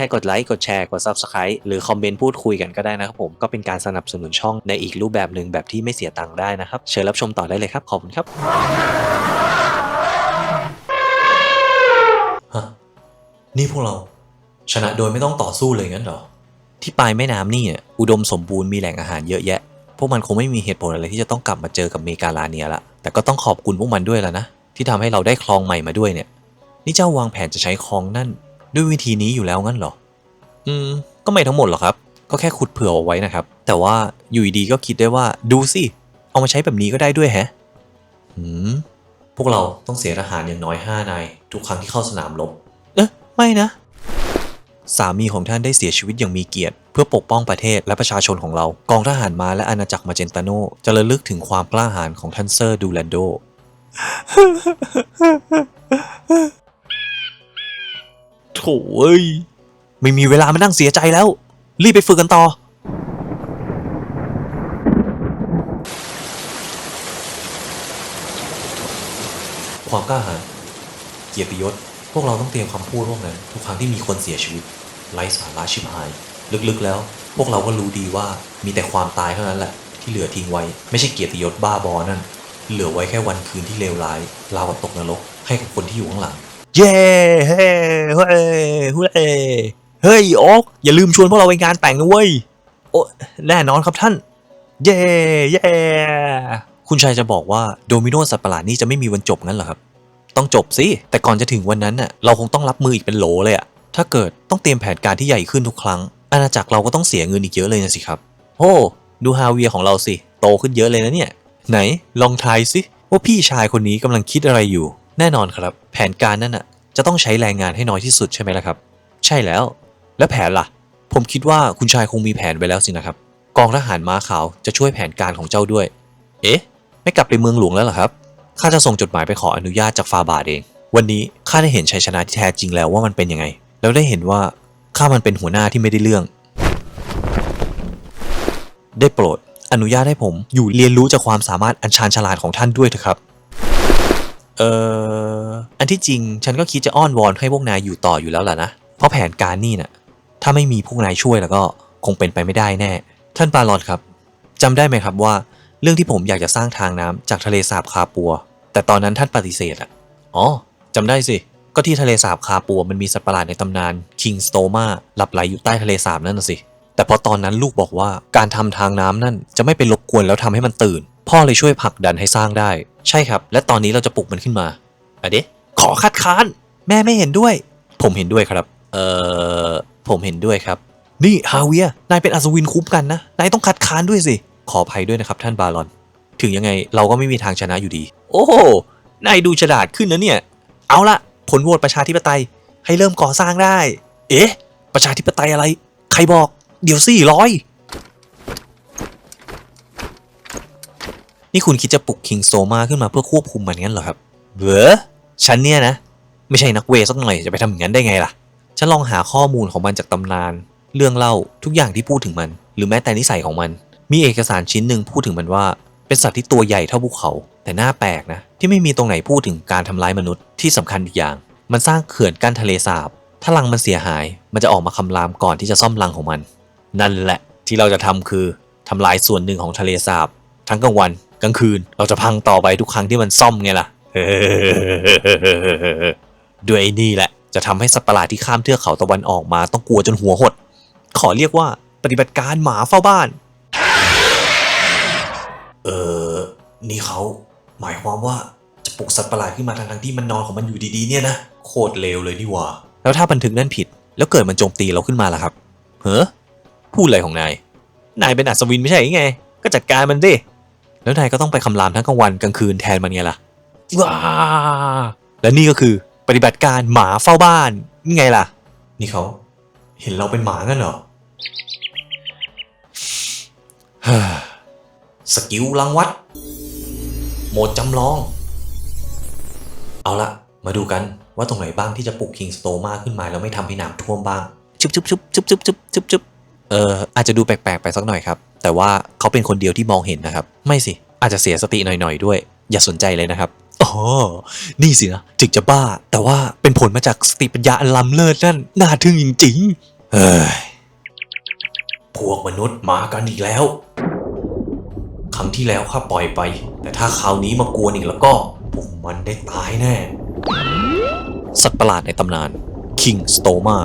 ค่กดไลค์กดแชร์กด Subscribe หรือคอมเมนต์พูดคุยกันก็ได้นะครับผมก็เป็นการสนับสนุนช่องในอีกรูปแบบหนึ่งแบบที่ไม่เสียตังค์ได้นะครับเชิญรับชมต่อได้เลยครับขอบคุณครับฮะนี่พวกเรา ชนะโดยไม่ต้องต่อสู้เลยงั้นเหรอ ที่ปลายแม่น้ำนี่อะอุดมสมบูรณ์มีแหล่งอาหารเยอะแยะ พวกมันคงไม่มีเหตุผลอะไรที่จะต้องกลับมาเจอกับเมกาลาเนียละแต่ก็ต้องขอบคุณพวกมันด้วยแล้วนะที่ทำให้เราได้คลองใหม่มาด้วยเนี่ย นี่เจ้าวางแผนจะใช้คลองนั่น ด้วยวิธีนี้อยู่แล้วงั้นเหรอ อืม ก็ไม่ทั้งหมดหรอกครับ ก็แค่ขุดเผื่อเอาไว้นะครับ แต่ว่าอยู่ดีๆก็คิดได้ว่าดูสิ เอามาใช้แบบนี้ก็ได้ด้วยแฮะ หืม พวกเราต้องเสียทหารอย่างน้อย5นายทุกครั้งที่เข้าสนามรบ เอ๊ะ ไม่นะ สามีของท่านได้เสียชีวิตอย่างมีเกียรติ เพื่อปกป้องประเทศและประชาชนของเรา กองทหารมาและอาณาจักรมาเจนตาโนจะระลึกถึงความกล้าหาญของท่านเซอร์ดูแลนโด โถเอ้ย ไม่มีเวลามานั่งเสียใจแล้ว รีบไปฝึกกันต่อ ความกล้าหาญเกียรติยศ พวกเราต้องเตรียมคำพูดพวกนั้น ทุกครั้งที่มีคนเสียชีวิตไร้สาระชิบหาย ลึกๆแล้ว พวกเราก็รู้ดีว่ามีแต่ความตายเท่านั้นแหละ ที่เหลือทิ้งไว้ ไม่ใช่เกียรติยศบ้าบอนั่น เหลือไว้แค่วันคืนที่เลวร้ายราวกับตกนรกให้กับคนที่อยู่ข้างหลัง เย้เฮ้เฮ้เฮ้เฮ้ยโอ๊กอย่าลืมชวนพวกเราไปงานแต่งนะเว้ยโอ้แน่นอนครับท่าน เย้เย้คุณชายจะบอกว่าโดมิโนสัตว์ประหลาดนี่จะไม่มีวันจบงั้นเหรอครับ ต้องจบสิ แต่ก่อนจะถึงวันนั้นน่ะเราคงต้องรับมืออีกเป็นโหลเลยอะถ้าเกิดต้องเตรียมแผนการที่ใหญ่ขึ้นทุกครั้ง อาณาจักรเราก็ต้องเสียเงินอีกเยอะเลยนะสิครับโอ้ดูฮาเวียของเราสิ โตขึ้นเยอะเลยนะเนี่ย ไหนลองทายสิว่าพี่ชายคนนี้กำลังคิดอะไรอยู่ แน่นอนครับ แผนการนั้นน่ะจะต้องใช้แรงงานให้น้อยที่สุดใช่ไหมล่ะครับ ใช่แล้ว แล้วแผนล่ะ ผมคิดว่าคุณชายคงมีแผนไว้แล้วสินะครับ กองทหารม้าขาวจะช่วยแผนการของเจ้าด้วย เอ๊ะ ไม่กลับไปเมืองหลวงแล้วเหรอครับข้าจะส่งจดหมายไปขออนุญาตจากฟาบาทเอง วันนี้ข้าได้เห็นชัยชนะที่แท้จริงแล้วว่ามันเป็นยังไง แล้วได้เห็นว่าข้ามันเป็นหัวหน้าที่ไม่ได้เรื่อง ได้โปรด อนุญาตให้ผมอยู่เรียนรู้จากความสามารถอันชาญฉลาดของท่านด้วยเถอะครับ เอ่ออันที่จริงฉันก็คิดจะอ้อนวอนให้พวกนายอยู่ต่ออยู่แล้วล่ะนะ เพราะแผนการนี่น่ะ ถ้าไม่มีพวกนายช่วยแล้วก็คงเป็นไปไม่ได้แน่ ท่านปาลอนครับจำได้ไหมครับว่า เรื่องที่ผมอยากจะสร้างทางน้ำจากทะเลสาบคาปัว แต่ตอนนั้นท่านปฏิเสธอะ อ๋อจำได้สิ ก็ที่ทะเลสาบคาปัวมันมีสัตว์ประหลาดในตำนานคิงสโตมาหลับไหลอยู่ใต้ทะเลสาบนั่นน่ะสิ แต่พอตอนนั้นลูกบอกว่าการทำทางน้ำนั่นจะไม่ไปรบกวนแล้วทำให้มันตื่น พ่อเลยช่วยผลักดันให้สร้างได้ ใช่ครับ และตอนนี้เราจะปลุกมันขึ้นมาอะเดะขอคัดค้าน แม่ไม่เห็นด้วย ผมเห็นด้วยครับ เอ่อ ผมเห็นด้วยครับ นี่ฮาเวีย นายเป็นอัศวินคุ้มกันนะ นายต้องคัดค้านด้วยสิ ขออภัยด้วยนะครับท่านบารอน ถึงยังไงเราก็ไม่มีทางชนะอยู่ดี โอ้โห นายดูฉลาดขึ้นนะเนี่ย เอาละผลโหวตประชาธิปไตย ให้เริ่มก่อสร้างได้ เอ๊ะ ประชาธิปไตยอะไร ใครบอก เดี๋ยวสี่ร้อย นี่คุณคิดจะปลุกคิงโซมาขึ้นมาเพื่อควบคุมมันงั้นเหรอครับเบ้อฉันเนี่ยนะ ไม่ใช่นักเวสักหน่อยจะไปทำอย่างนั้นได้ไงล่ะ ฉันลองหาข้อมูลของมันจากตำนาน เรื่องเล่าทุกอย่างที่พูดถึงมัน หรือแม้แต่นิสัยของมัน มีเอกสารชิ้นหนึ่งพูดถึงมันว่า เป็นสัตว์ที่ตัวใหญ่เท่าภูเขา แต่หน่าแปลกนะ ที่ไม่มีตรงไหนพูดถึงการทำร้ายมนุษย์ที่สำคัญอีกอย่าง มันสร้างเขื่อนกั้นทะเลสาบ ถ้ารังมันเสียหาย มันจะออกมาคำรามก่อนที่จะซ่อมรังของมัน นั่นแหละที่เราจะทำคือทำลายส่วนหนึ่งของทะเลสาบ ทั้งกลางวัน กลางคืนเราจะพังต่อไปทุกครั้งที่มันซ่อมไงล่ะด้วยไอ้นี่แหละ จะทำให้สัตว์ประหลาดที่ข้ามเทือกเขาตะวันออกมาต้องกลัวจนหัวหด ขอเรียกว่าปฏิบัติการหมาเฝ้าบ้าน เออ นี่เขาหมายความว่าจะปลุกสัตว์ประหลาดขึ้นมาทั้งๆที่มันนอนของมันอยู่ดีๆเนี่ยนะ โคตรเลวเลยนี่หว่า แล้วถ้าบันทึกนั่นผิด แล้วเกิดมันโจมตีเราขึ้นมาล่ะครับ เฮ้อพูดอะไรของนาย นายเป็นอัศวินไม่ใช่ไง ก็จัดการมันดิ แล้วนายก็ต้องไปคำรามทั้งกลางวันกลางคืนแทนมันไงล่ะว้าและนี่ก็คือปฏิบัติการหมาเฝ้าบ้านนี่ไงล่ะ นี่เขาเห็นเราเป็นหมากันเหรอสกิลลังวัด โหมดจำลอง เอาละมาดูกันว่าตรงไหนบ้างที่จะปลุกคิงสโตมาขึ้นมาแล้วไม่ทำให้น้ำท่วมบ้าง ชุบชุบชุบชุบชุบชุบชุบเอออาจจะดูแปลกๆไปสักหน่อยครับ แต่ว่าเขาเป็นคนเดียวที่มองเห็นนะครับ ไม่สิ อาจจะเสียสติหน่อยๆด้วย อย่าสนใจเลยนะครับโอ้นี่สินะถึงจะบ้า แต่ว่าเป็นผลมาจากสติปัญญาอันล้ำเลิศนั่นน่าทึ่งจริงๆเฮ้ยพวกมนุษย์มากันอีกแล้ว ครั้งที่แล้วข้าปล่อยไป แต่ถ้าคราวนี้มากวนอีกแล้วก็พวกมันได้ตายแน่ สัตว์ประหลาดในตำนาน King Stoma